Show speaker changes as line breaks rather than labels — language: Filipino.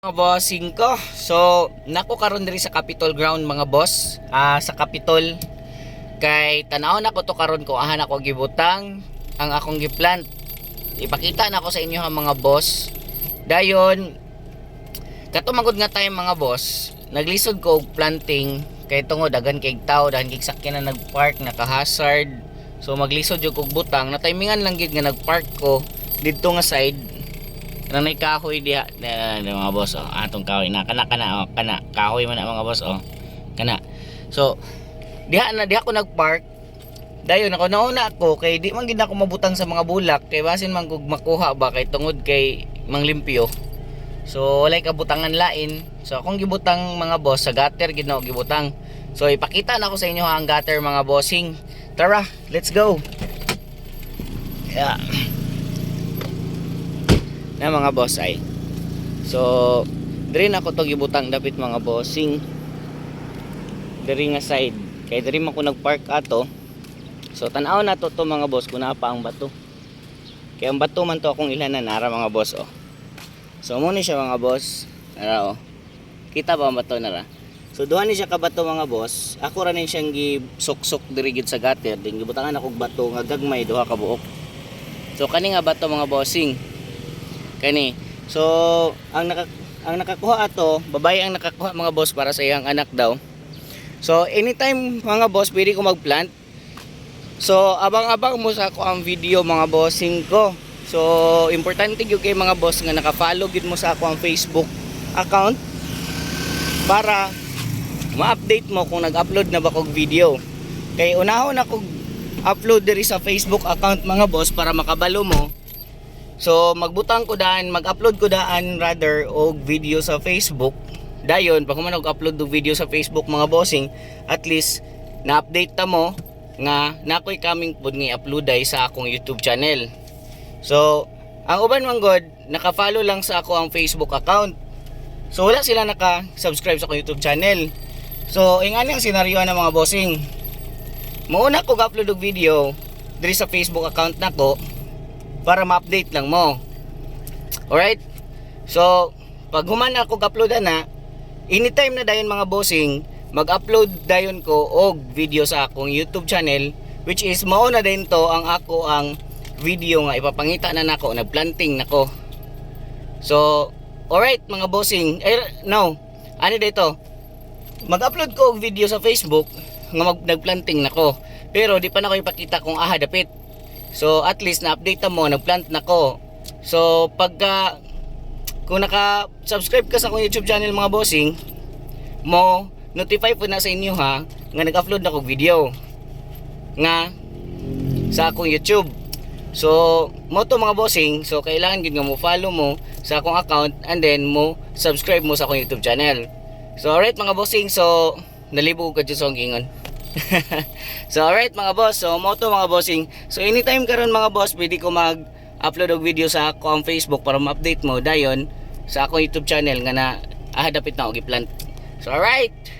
mga bossing ko. So, nako karon diri sa Capitol Ground mga boss. Ah, sa Capitol kay tanaw na ko to karon ko ahan ako gibutang ang akong giplant. Ipakita na ko sa inyo ha mga boss. Dayon katumagod nga tayo mga boss. Naglisod ko og planting kay tungod dagan kay tao dagan kay sakyan na nagpark naka-hazard. So maglisod jud kog butang na timingan lang gid nga nagpark ko didto nga side Nang may kahoy diha na, mga boss oh. Atong kahoy na kana kana oh, kana kahoy man na mga boss oh. Kana. So diha na diha ko nagpark. Dayon ako nauna ako kay di man gid ako mabutang sa mga bulak kay basin man kog makuha ba kay tungod kay manglimpyo. So walay kabutangan lain. So akong gibutang mga boss sa gutter gid na gibutang. So ipakita na ko sa inyo ha, ang gutter mga bossing. Tara, let's go. Yeah na mga boss ay. So diri na ko to gibutang dapit mga bossing. Diri nga side. Kay diri man ko nagpark ato. So tan-aw na to to mga boss. Kung pa ang bato. Kay ang bato man to akong ilanan nara mga boss oh. So mo ni siya mga boss. Nara oh. Kita ba ang bato nara? So duha ni siya ka bato mga boss. Ako ra ni siyang gisok-sok diri gid sa gutter. Din gibutangan ako bato nga gagmay duha ka buok. So kani nga bato mga bossing kani. So ang naka ang nakakuha ato babae ang nakakuha mga boss para sa iyang anak daw. So anytime mga boss pwede ko magplant. So abang-abang mo sa ako ang video mga bossing ko so importante gyud kay mga boss nga naka-follow gid mo sa ako ang Facebook account para ma-update mo kung nag-upload na ba kog video. Kay unahon ako upload diri sa Facebook account mga boss para makabalo mo So magbutang ko daan, mag-upload ko daan rather og video sa Facebook. Dayon pag man upload og video sa Facebook mga bossing, at least na-update ta mo nga nakoy coming pod nga upload ay sa akong YouTube channel. So ang uban man god, naka-follow lang sa ako ang Facebook account. So wala sila naka-subscribe sa akong YouTube channel. So ingani ang senaryo ng mga bossing. Mauna ko upload og video diri sa Facebook account nako para ma-update lang mo. Alright? So, pag human ako upload na, anytime na dayon mga bossing, mag-upload dayon ko og video sa akong YouTube channel which is mao na din to ang ako ang video nga ipapangita na nako nagplanting nako. So, alright mga bossing, eh, no, ano dito? Mag-upload ko og video sa Facebook nga mag nagplanting nako. Pero di pa na ko ipakita kung aha dapit So at least na-update mo, nag-plant na ko. So pagka kung naka-subscribe ka sa akong YouTube channel mga bossing, mo notify po na sa inyo ha nga nag-upload na kog video nga sa akong YouTube. So mo to mga bossing, so kailangan gid nga mo follow mo sa akong account and then mo subscribe mo sa akong YouTube channel. So alright mga bossing, so nalibog ko sa ingon. so alright mga boss, so mo to mga bossing. So anytime karon mga boss, pwede ko mag upload og video sa ako ang Facebook para ma-update mo dayon sa akong YouTube channel nga na ah, dapit na og i-plant. So alright.